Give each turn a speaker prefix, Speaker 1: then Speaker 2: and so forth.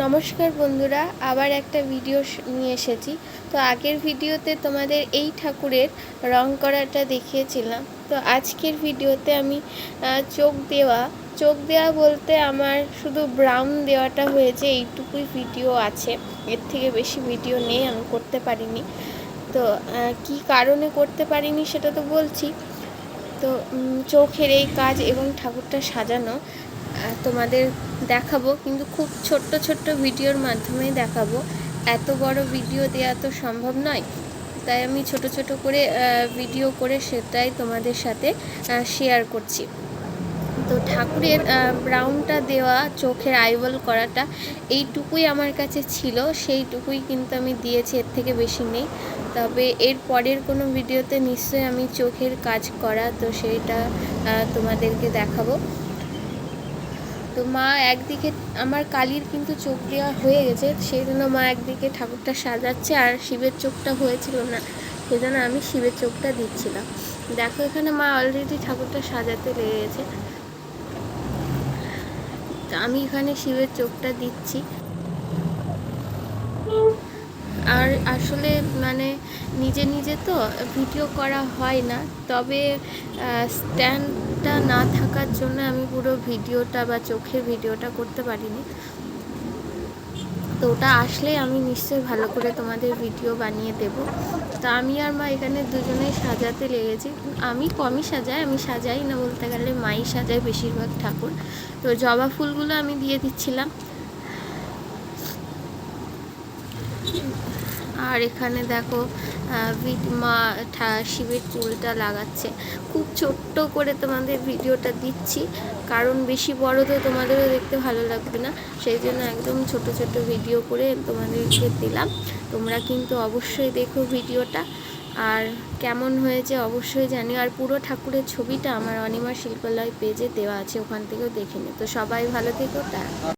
Speaker 1: নমস্কার বন্ধুরা, আবার একটা ভিডিও নিয়ে এসেছি। তো আগের ভিডিওতে তোমাদের এই ঠাকুরের রং করাটা দেখিয়েছিলাম। তো আজকের ভিডিওতে আমি চোখ দেওয়া চোখ দেওয়া বলতে আমার শুধু ব্রাউন দেওয়াটা হয়েছে, এইটুকুই ভিডিও আছে। এর থেকে বেশি ভিডিও নেই, আমি করতে পারিনি। তো কি কারণে করতে পারিনি সেটা তো বলছি। তো চোখের এই কাজ এবং ঠাকুরটা সাজানো তোমাদের দেখাবো, কিন্তু খুব ছোট্ট ছোট্ট ভিডিওর মাধ্যমে দেখাবো। এত বড় ভিডিও দেওয়া তো সম্ভব নয়, তাই আমি ছোট ছোট করে ভিডিও করে সেটাই তোমাদের সাথে শেয়ার করছি। তো ঠাকুরের ব্রাউনটা দেওয়া, চোখের আইবল করাটা, এইটুকুই আমার কাছে ছিল, সেইটুকুই কিন্তু আমি দিয়েছি, এর থেকে বেশি নেই। তবে এর পরের কোনো ভিডিওতে নিশ্চয়ই আমি চোখের কাজ করা, তো সেইটা তোমাদেরকে দেখাবো। তো মা একদিকে আমার কালির কিন্তু চোখ দেওয়া হয়ে গেছে সেই জন্য মা একদিকে ঠাকুরটা সাজাচ্ছে আর শিবের চোখটা হয়েছিল না সেই জন্য আমি শিবের চোখটা দিচ্ছিলাম। দেখো এখানে মা অলরেডি ঠাকুরটা সাজাতে লেগে গেছে তো আমি এখানে শিবের চোখটা দিচ্ছি। আর আসলে মানে নিজে নিজে তো ভিডিও করা হয় না, তবে স্ট্যান্ডটা না থাকার জন্য আমি পুরো ভিডিওটা বা চোখের ভিডিওটা করতে পারিনি। তো ওটা আসলে আমি নিশ্চয়ই ভালো করে তোমাদের ভিডিও বানিয়ে দেব। তো আমি আর মা এখানে দুজনেই সাজাতে লেগেছি। আমি কমই সাজাই, আমি সাজাই না বলতে গেলে মাই সাজায় বেশিরভাগ ঠাকুর। তো জবা ফুলগুলো আমি দিয়ে দিচ্ছিলাম। আর এখানে দেখো মা ঠা- শিবের চুলটা লাগাচ্ছে। খুব ছোট্ট করে তোমাদের ভিডিওটা দিচ্ছি। কারণ বেশি বড় তো তোমাদেরও দেখতে ভালো লাগবে না। সেই জন্য একদম ছোট ছোট ভিডিও করে তোমাদেরকে দিলাম। তোমরা কিন্তু অবশ্যই দেখো ভিডিওটা। আর কেমন হয়েছে অবশ্যই জানি আর পুরো ঠাকুরের ছবিটা আমার অনিমা শিল্পালয় পেজে দেওয়া আছে, ওখান থেকেও দেখে নি তো সবাই ভালো থেকো তা